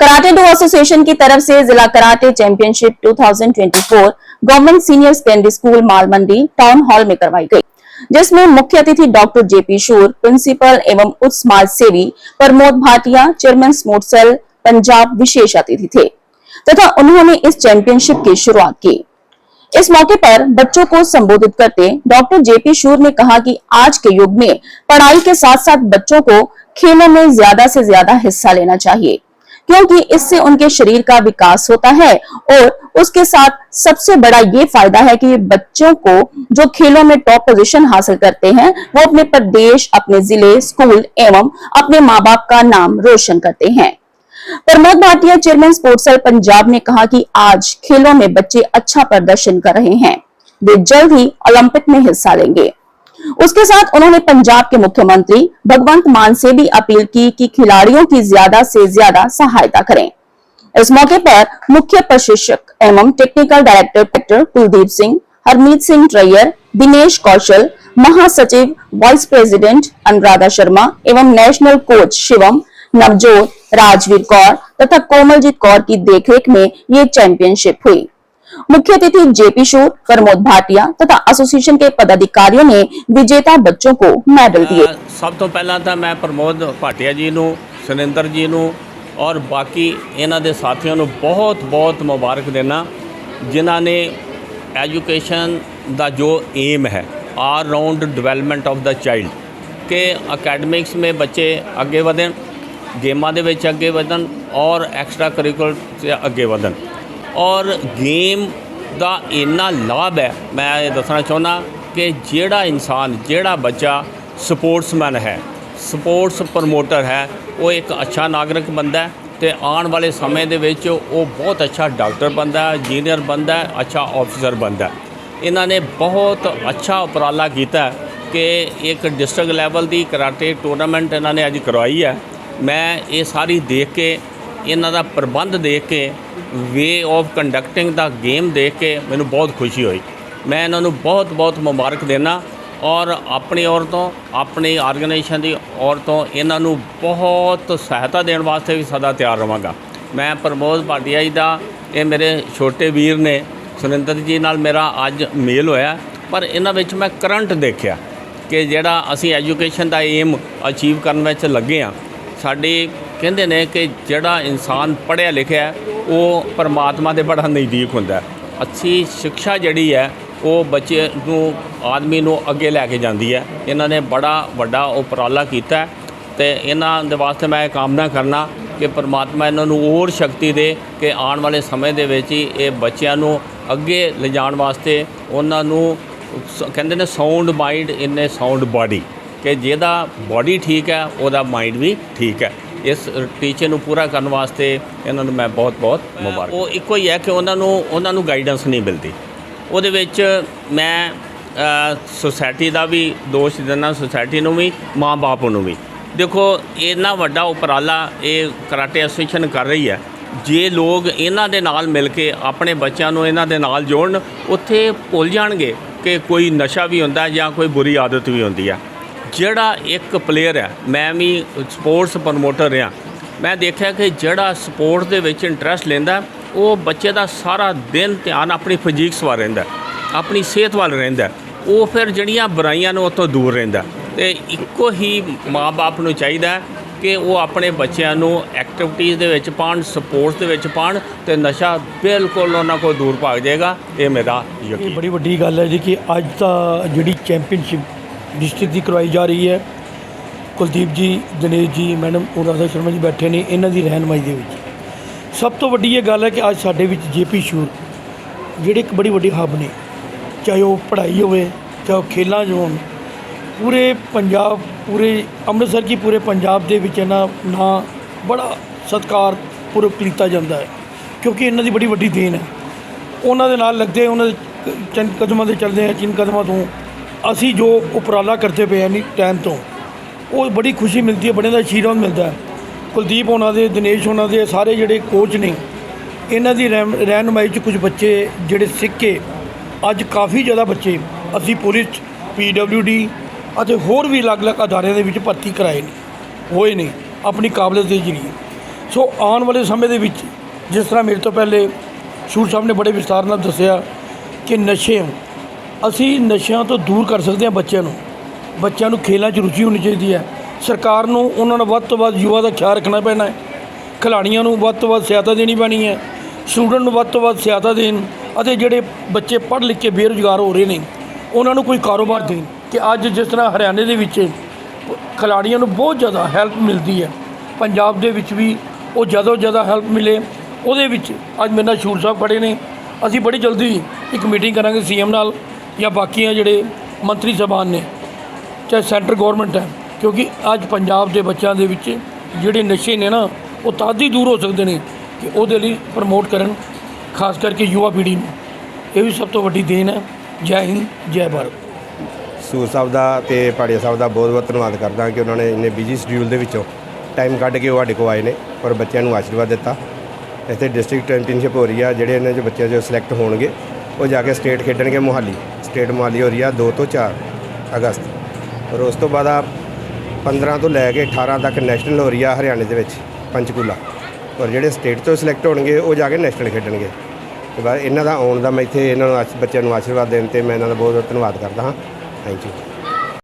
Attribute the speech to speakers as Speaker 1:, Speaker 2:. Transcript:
Speaker 1: Karate do association की तरफ़ से जिला karate championship 2024 government senior secondary school Mal Mandi town hall में करवाई गई, जिसमें मुख्य अतिथि डॉक्टर जेपी शूर प्रिंसिपल एवं उच्च समाज सेवी Pramod Bhatia chairman sports cell, Punjab विशेष अतिथि थे। तथा उन्होंने इस चैंपियनशिप की शुरुआत की। इस मौके पर बच्चों को संबोधित करते डॉक्टर जेपी शूर ने कहा कि आज के युग में पढ़ाई के साथ साथ बच्चों को खेलों में ज़्यादा से ज़्यादा हिस्सा लेना चाहिए, क्योंकि इससे उनके शरीर का विकास होता है और उसके साथ सबसे बड़ा ये फ़ायदा है कि बच्चों को जो खेलों में टॉप पोजीशन हासिल करते हैं, वो अपने प्रदेश, अपने ज़िले स्कूल एवं अपने माँ बाप का नाम रोशन करते हैं। Pramod Bhatia chairman sports cell Punjab ने कहा कि आज खेलों में बच्चे अच्छा प्रदर्शन कर रहे हैं। वे जल्द ही ओलंपिक में हिस्सा लेंगे। उसके साथ उन्होंने पंजाब के मुख्यमंत्री भगवंत मान से भी अपील की कि खिलाड़ियों की ज़्यादा से ज़्यादा सहायता करें। इस मौके पर मुख्य प्रशिक्षक एवं technical director doctor Kuldeep Singh, Harmeet Singh trainer, Dinesh Kaushal, महासचिव वाइस प्रेसिडेंट अनुराधा शर्मा एवं नेशनल कोच शिवम नवजोत राजवीर कौर तथा कोमलजीत कौर की देखरेख में ये चैंपियनशिप हुई मुख्य अतिथि जेपी शोर प्रमोद भाटिया तथा एसोसिएशन के ਪਦਾਧਿਕਾਰੀਆਂ ਨੇ ਵਿਜੇਤਾ ਬੱਚੋਂ को ਮੈਡਲ
Speaker 2: ਦਿਏ। ਸਭ ਤੋਂ ਪਹਿਲਾਂ ਤਾਂ ਮੈਂ ਪ੍ਰਮੋਦ ਭਾਟਿਆ ਜੀ ਨੂੰ ਸੁਨਿੰਦਰ ਜੀ ਨੂੰ ਔਰ ਬਾਕੀ ਇਹਨਾਂ ਦੇ ਸਾਥੀਆਂ ਨੂੰ ਬਹੁਤ ਬਹੁਤ ਮੁਬਾਰਕ ਦੇਣਾ ਜਿਨ੍ਹਾਂ ਨੇ ਐਜੂਕੇਸ਼ਨ ਦਾ ਜੋ ਏਮ ਹੈ all round development of the child ਕਿ ਅਕੈਡਮਿਕਸ ਬੱਚੇ ਅੱਗੇ ਵਧਣ ਗੇਮਾਂ ਦੇ ਵਿੱਚ ਅੱਗੇ ਵਧਣ ਔਰ ਐਕਸਟਰਾ ਕਰਿਕੂਲਰ 'ਚ ਅੱਗੇ ਵਧਣ। ਔਰ ਗੇਮ ਦਾ ਇੰਨਾ ਲਾਭ ਹੈ, ਮੈਂ ਇਹ ਦੱਸਣਾ ਚਾਹੁੰਦਾ ਕਿ ਜਿਹੜਾ ਇਨਸਾਨ, ਜਿਹੜਾ ਬੱਚਾ ਸਪੋਰਟਸਮੈਨ ਹੈ ਸਪੋਰਟਸ ਪ੍ਰਮੋਟਰ ਹੈ, ਉਹ ਇੱਕ ਅੱਛਾ ਨਾਗਰਿਕ ਬੰਦਾ ਹੈ ਤੇ ਆਉਣ ਵਾਲੇ ਸਮੇਂ ਦੇ ਵਿੱਚ ਉਹ ਬਹੁਤ ਅੱਛਾ ਡਾਕਟਰ ਬੰਦਾ ਹੈ ਇੰਜੀਨੀਅਰ ਬੰਦਾ ਹੈ, ਅੱਛਾ ਆਫੀਸਰ ਬੰਦਾ ਹੈ। ਇਹਨਾਂ ਨੇ ਬਹੁਤ ਅੱਛਾ ਉਪਰਾਲਾ ਕੀਤਾ ਕਿ ਇੱਕ ਡਿਸਟ੍ਰਿਕਟ ਲੈਵਲ ਦੀ ਕਰਾਟੇ ਟੂਰਨਾਮੈਂਟ ਇਹਨਾਂ ਨੇ ਅੱਜ ਕਰਵਾਈ ਹੈ। ਮੈਂ ਇਹ ਸਾਰੀ ਦੇਖ ਕੇ, ਇਹਨਾਂ ਦਾ ਪ੍ਰਬੰਧ ਦੇਖ ਕੇ way of conducting the game ਦੇਖ ਕੇ ਮੈਨੂੰ ਬਹੁਤ ਖੁਸ਼ੀ ਹੋਈ। ਮੈਂ ਇਹਨਾਂ ਨੂੰ ਬਹੁਤ ਬਹੁਤ ਮੁਬਾਰਕ ਦੇਣਾ ਔਰ ਆਪਣੀ ਔਰ ਤੋਂ ਆਪਣੀ ਆਰਗੇਨਾਈਜੇਸ਼ਨ ਦੀ ਔਰ ਤੋਂ ਇਹਨਾਂ ਨੂੰ ਬਹੁਤ ਸਹਾਇਤਾ ਦੇਣ ਵਾਸਤੇ ਵੀ ਸਦਾ ਤਿਆਰ ਰਵਾਂਗਾ। ਮੈਂ ਪ੍ਰਮੋਦ ਭਾਟੀਆ ਜੀ ਦਾ, ਇਹ ਮੇਰੇ ਛੋਟੇ ਵੀਰ ਨੇ, ਸੁਰਿੰਦਰ ਜੀ ਨਾਲ ਮੇਰਾ ਅੱਜ ਮੇਲ ਹੋਇਆ, ਪਰ ਇਹਨਾਂ ਵਿੱਚ ਮੈਂ ਕਰੰਟ ਦੇਖਿਆ ਕਿ ਜਿਹੜਾ ਅਸੀਂ ਐਜੂਕੇਸ਼ਨ ਦਾ ਏਮ ਅਚੀਵ ਕਰਨ ਵਿੱਚ ਲੱਗੇ ਆ ਸਾਡੇ ਕਹਿੰਦੇ ਨੇ ਕਿ ਜਿਹੜਾ ਇਨਸਾਨ ਪੜ੍ਹਿਆ ਲਿਖਿਆ ਉਹ ਪਰਮਾਤਮਾ ਦੇ ਬੜਾ ਨਜ਼ਦੀਕ ਹੁੰਦਾ ਅੱਛੀ ਸਿੱਖਿਆ ਜਿਹੜੀ ਹੈ, ਉਹ ਬੱਚੇ ਨੂੰ, ਆਦਮੀ ਨੂੰ ਅੱਗੇ ਲੈ ਕੇ ਜਾਂਦੀ ਹੈ। ਇਹਨਾਂ ਨੇ ਬੜਾ ਵੱਡਾ ਉਪਰਾਲਾ ਕੀਤਾ ਹੈ ਤੇ ਇਹਨਾਂ ਦੇ ਵਾਸਤੇ ਮੈਂ ਕਾਮਨਾ ਕਰਨਾ ਕਿ ਪਰਮਾਤਮਾ ਇਹਨਾਂ ਨੂੰ ਹੋਰ ਸ਼ਕਤੀ ਦੇ ਕਿ ਆਉਣ ਵਾਲੇ ਸਮੇਂ ਦੇ ਵਿੱਚ ਹੀ ਇਹ ਬੱਚਿਆਂ ਨੂੰ ਅੱਗੇ ਲਿਜਾਣ ਵਾਸਤੇ ਉਹਨਾਂ ਨੂੰ ਕਹਿੰਦੇ ਨੇ sound mind in a sound body ਕਿ ਜਿਹਦਾ ਬਾਡੀ ਠੀਕ ਹੈ, ਉਹਦਾ ਮਾਈਂਡ ਵੀ ਠੀਕ ਹੈ। ਇਸ ਟੀਚੇ ਨੂੰ ਪੂਰਾ ਕਰਨ ਵਾਸਤੇ ਇਹਨਾਂ ਨੂੰ ਮੈਂ ਬਹੁਤ ਬਹੁਤ ਮੁਬਾਰਕ ਉਹ ਇੱਕੋ ਹੀ ਹੈ ਕਿ ਉਹਨਾਂ ਨੂੰ ਉਹਨਾਂ ਨੂੰ ਗਾਈਡੈਂਸ ਨਹੀਂ ਮਿਲਦੀ। ਉਹਦੇ ਵਿੱਚ ਮੈਂ ਸੁਸਾਇਟੀ ਦਾ ਵੀ ਦੋਸ਼ ਦਿੰਦਾ ਸੁਸਾਇਟੀ ਨੂੰ ਵੀ, ਮਾਂ-ਬਾਪ ਨੂੰ ਵੀ। ਦੇਖੋ, ਇੰਨਾ ਵੱਡਾ ਉਪਰਾਲਾ ਇਹ ਕਰਾਟੇ ਐਸੋਸੀਏਸ਼ਨ ਕਰ ਰਹੀ ਹੈ। ਜੇ ਲੋਕ ਇਹਨਾਂ ਦੇ ਨਾਲ ਮਿਲ ਕੇ ਆਪਣੇ ਬੱਚਿਆਂ ਨੂੰ ਇਹਨਾਂ ਦੇ ਨਾਲ ਜੋੜਨ, ਉੱਥੇ ਭੁੱਲ ਜਾਣਗੇ ਕਿ ਕੋਈ ਨਸ਼ਾ ਵੀ ਹੁੰਦਾ ਜਾਂ ਕੋਈ ਬੁਰੀ ਆਦਤ ਵੀ ਹੁੰਦੀ ਹੈ ਜਿਹੜਾ ਇੱਕ ਪਲੇਅਰ ਹੈ ਮੈਂ ਵੀ ਸਪੋਰਟਸ ਪ੍ਰਮੋਟਰ ਰਿਹਾ। ਮੈਂ ਦੇਖਿਆ ਕਿ ਜਿਹੜਾ ਸਪੋਰਟਸ ਦੇ ਵਿੱਚ ਇੰਟਰਸਟ ਲੈਂਦਾ, ਉਹ ਬੱਚੇ ਦਾ ਸਾਰਾ ਦਿਨ ਧਿਆਨ ਆਪਣੀ ਫਿਜ਼ੀਕਸ ਵੱਲ ਰਹਿੰਦਾ, ਆਪਣੀ ਸਿਹਤ ਵੱਲ ਰਹਿੰਦਾ। ਉਹ ਫਿਰ ਜਿਹੜੀਆਂ ਬੁਰਾਈਆਂ ਨੂੰ ਉੱਥੋਂ ਦੂਰ ਰਹਿੰਦਾ। ਤੇ ਇੱਕੋ ਹੀ ਮਾਪੇ ਨੂੰ ਚਾਹੀਦਾ ਕਿ ਉਹ ਆਪਣੇ ਬੱਚਿਆਂ ਨੂੰ ਐਕਟੀਵਿਟੀਜ਼ ਦੇ ਵਿੱਚ ਪਾਣ ਸਪੋਰਟਸ ਦੇ ਵਿੱਚ ਪਾਣ ਤੇ ਨਸ਼ਾ ਬਿਲਕੁਲ ਉਹਨਾਂ ਕੋਲ ਦੂਰ ਭਾਗ ਜਾਏਗਾ। ਇਹ ਮੇਰਾ
Speaker 3: ਇਹ ਬੜੀ ਵੱਡੀ ਗੱਲ ਹੈ ਜੀ ਕਿ ਅੱਜ ਤਾਂ ਜਿਹੜੀ ਚੈਂਪੀਅਨਸ਼ਿਪ ਡਿਸਟ੍ਰਿਕਟ ਦੀ ਕਰਵਾਈ ਜਾ ਰਹੀ ਹੈ। ਕੁਲਦੀਪ ਜੀ, ਦਿਨੇਸ਼ ਜੀ, ਮੈਡਮ ਉਰਾਦਾ ਸ਼ਰਮਾ ਜੀ ਬੈਠੇ ਨੇ ਇਹਨਾਂ ਦੀ ਰਹਿਨਮਾਈ ਦੇ ਵਿੱਚ। ਸਭ ਤੋਂ ਵੱਡੀ ਇਹ ਗੱਲ ਹੈ ਕਿ ਅੱਜ ਸਾਡੇ ਵਿੱਚ ਜੇਪੀ ਸ਼ੂਰ ਜਿਹੜੇ ਇੱਕ ਬੜੀ ਵੱਡੀ ਹੱਬ ਨੇ, ਚਾਹੇ ਉਹ ਪੜ੍ਹਾਈ ਹੋਵੇ, ਚਾਹੇ ਉਹ ਖੇਲਾਂ 'ਚ ਹੋਣ, ਪੂਰੇ ਪੰਜਾਬ, ਪੂਰੇ ਅੰਮ੍ਰਿਤਸਰ ਕੀ ਪੂਰੇ ਪੰਜਾਬ ਦੇ ਵਿੱਚ ਇਹਨਾਂ ਨਾਂ ਬੜਾ ਸਤਿਕਾਰ ਪੂਰਵਕ ਕੀਤਾ ਜਾਂਦਾ ਹੈ, ਕਿਉਂਕਿ ਇਹਨਾਂ ਦੀ ਬੜੀ ਵੱਡੀ ਦੇਣ ਹੈ। ਉਹਨਾਂ ਦੇ ਨਾਲ ਲੱਗਦੇ, ਉਹਨਾਂ ਦੇ ਕ- ਚੰਦ ਕਦਮਾਂ ਦੇ ਚੱਲਦੇ ਆ ਜਿਨ ਕਦਮਾਂ ਤੋਂ ਅਸੀਂ ਜੋ ਉਪਰਾਲਾ ਕਰਦੇ ਪਏ ਆ ਨਹੀਂ ਟਾਈਮ ਤੋਂ, ਉਹ ਬੜੀ ਖੁਸ਼ੀ ਮਿਲਦੀ ਹੈ ਬੜੇ ਦਾ ਆਸ਼ੀਰਵਾਦ ਮਿਲਦਾ ਹੈ। ਕੁਲਦੀਪ ਉਹਨਾਂ ਦੇ, ਦਿਨੇਸ਼ ਉਹਨਾਂ ਦੇ, ਸਾਰੇ ਜਿਹੜੇ ਕੋਚ ਨੇ, ਇਹਨਾਂ ਦੀ ਰਹਿਮ- ਰਹਿਨੁਮਾਈ 'ਚ ਕੁਝ ਬੱਚੇ ਜਿਹੜੇ ਸਿੱਖ ਕੇ ਅੱਜ ਕਾਫੀ ਜ਼ਿਆਦਾ ਬੱਚੇ ਅਸੀਂ ਪੁਲਿਸ ਡੀ ਅਤੇ ਹੋਰ ਵੀ ਅਲੱਗ-ਅਲੱਗ ਅਦਾਰਿਆਂ ਦੇ ਵਿੱਚ ਭਰਤੀ ਕਰਾਏ ਨੇ, ਹੋਏ ਨੇ, ਆਪਣੀ ਕਾਬਲੀਅਤ ਦੇ ਜ਼ਰੀਏ। ਸੋ ਆਉਣ ਵਾਲੇ ਸਮੇਂ ਦੇ ਵਿੱਚ, ਜਿਸ ਤਰ੍ਹਾਂ ਮੇਰੇ ਤੋਂ ਪਹਿਲੇ ਸ਼ੂਰ ਸਾਹਿਬ ਨੇ ਬੜੇ ਵਿਸਤਾਰ ਨਾਲ ਦੱਸਿਆ ਕਿ ਨਸ਼ੇ ਅਸੀਂ ਨਸ਼ਿਆਂ ਤੋਂ ਦੂਰ ਕਰ ਸਕਦੇ ਹਾਂ ਬੱਚਿਆਂ ਨੂੰ। ਬੱਚਿਆਂ ਨੂੰ ਖੇਲਾਂ 'ਚ ਰੁਚੀ ਹੋਣੀ ਚਾਹੀਦੀ ਹੈ। ਸਰਕਾਰ ਨੂੰ ਉਹਨਾਂ ਨੂੰ ਵੱਧ ਤੋਂ ਵੱਧ ਯੁਵਾ ਦਾ ਖਿਆਲ ਰੱਖਣਾ ਪੈਣਾ ਹੈ। ਖਿਡਾਰੀਆਂ ਨੂੰ ਵੱਧ ਤੋਂ ਵੱਧ ਸਹਾਇਤਾ ਦੇਣੀ ਪੈਣੀ ਹੈ। ਸਟੂਡੈਂਟ ਨੂੰ ਵੱਧ ਤੋਂ ਵੱਧ ਸਹਾਇਤਾ ਦੇਣ ਅਤੇ ਜਿਹੜੇ ਬੱਚੇ ਪੜ੍ਹ ਲਿਖ ਕੇ ਬੇਰੁਜ਼ਗਾਰ ਹੋ ਰਹੇ ਨੇ, ਉਹਨਾਂ ਨੂੰ ਕੋਈ ਕਾਰੋਬਾਰ ਦੇਣ ਕਿ ਅੱਜ ਜਿਸ ਤਰ੍ਹਾਂ ਹਰਿਆਣੇ ਦੇ ਵਿੱਚ ਖਿਡਾਰੀਆਂ ਨੂੰ ਬਹੁਤ ਜ਼ਿਆਦਾ ਹੈਲਪ ਮਿਲਦੀ ਹੈ। ਪੰਜਾਬ ਦੇ ਵਿੱਚ ਵੀ ਉਹ ਜਦੋਂ ਜ਼ਿਆਦਾ ਹੈਲਪ ਮਿਲੇ। ਉਹਦੇ ਵਿੱਚ ਅੱਜ ਮੇਰੇ ਨਾਲ ਸ਼ੂਰ ਸਾਹਿਬ ਖੜੇ ਨੇ। ਅਸੀਂ ਬੜੀ ਜਲਦੀ ਇੱਕ ਮੀਟਿੰਗ ਕਰਾਂਗੇ ਸੀਐਮ ਨਾਲ। ਜਾਂ ਬਾਕੀਆਂ ਜਿਹੜੇ ਮੰਤਰੀ ਸਭਾਨ ਨੇ, ਚਾਹੇ ਸੈਂਟਰ ਗਵਰਨਮੈਂਟ ਹੈ, ਕਿਉਂਕਿ ਅੱਜ ਪੰਜਾਬ ਦੇ ਬੱਚਿਆਂ ਦੇ ਵਿੱਚ ਜਿਹੜੇ ਨਸ਼ੇ ਨੇ ਨਾ, ਉਹ ਤਦ ਹੀ ਦੂਰ ਹੋ ਸਕਦੇ ਨੇ ਕਿ ਉਹਦੇ ਲਈ ਪ੍ਰਮੋਟ ਕਰਨ, ਖਾਸ ਕਰਕੇ ਯੁਵਾ ਪੀੜ੍ਹੀ ਨੂੰ। ਇਹ ਵੀ ਸਭ ਤੋਂ ਵੱਡੀ ਦੇਣ ਹੈ। ਜੈ ਹਿੰਦ, ਜੈ ਭਾਰਤ।
Speaker 4: ਸੂਰ ਸਾਹਿਬ ਦਾ ਤੇ ਪਾੜੀਆ ਸਾਹਿਬ ਦਾ ਬਹੁਤ ਬਹੁਤ ਧੰਨਵਾਦ ਕਰਦਾ ਕਿ ਉਹਨਾਂ ਨੇ ਇੰਨੇ ਬਿਜ਼ੀ ਸ਼ਡਿਊਲ ਦੇ ਵਿੱਚੋਂ ਟਾਈਮ ਕੱਢ ਕੇ ਉਹ ਸਾਡੇ ਕੋਲ ਆਏ ਨੇ ਔਰ ਬੱਚਿਆਂ ਨੂੰ ਆਸ਼ੀਰਵਾਦ ਦਿੱਤਾ। ਇੱਥੇ ਡਿਸਟ੍ਰਿਕਟ ਚੈਂਪੀਅਨਸ਼ਿਪ ਹੋ ਰਹੀ ਆ, ਜਿਹੜੇ ਇਹਨਾਂ 'ਚ ਬੱਚੇ ਜੋ ਸਿਲੈਕਟ ਹੋਣਗੇ, ਉਹ ਜਾ ਕੇ ਸਟੇਟ ਖੇਡਣਗੇ ਮੋਹਾਲੀ। ਸਟੇਟ ਮੋਹਾਲੀ ਹੋ ਰਹੀ ਆ 2 ਤੋਂ 4 ਅਗਸਤ। ਔਰ ਉਸ ਤੋਂ ਬਾਅਦ ਆ 15 ਤੋਂ ਲੈ ਕੇ 18 ਤੱਕ ਨੈਸ਼ਨਲ ਹੋ ਰਹੀ ਆ ਹਰਿਆਣੇ ਦੇ ਵਿੱਚ, ਪੰਚਕੂਲਾ। ਔਰ ਜਿਹੜੇ ਸਟੇਟ ਤੋਂ ਸਿਲੈਕਟ ਹੋਣਗੇ, ਉਹ ਜਾ ਕੇ ਨੈਸ਼ਨਲ ਖੇਡਣਗੇ। ਤੇ ਬਾਅਦ ਇਹਨਾਂ ਦਾ ਆਉਣ ਦਾ ਮੈਂ ਇੱਥੇ ਇਹਨਾਂ ਨੂੰ ਬੱਚਿਆਂ ਨੂੰ ਆਸ਼ੀਰਵਾਦ ਦੇਣ ਤੇ ਮੈਂ ਇਹਨਾਂ ਦਾ ਬਹੁਤ ਬਹੁਤ ਧੰਨਵਾਦ ਕਰਦਾ ਹਾਂ। Thank you.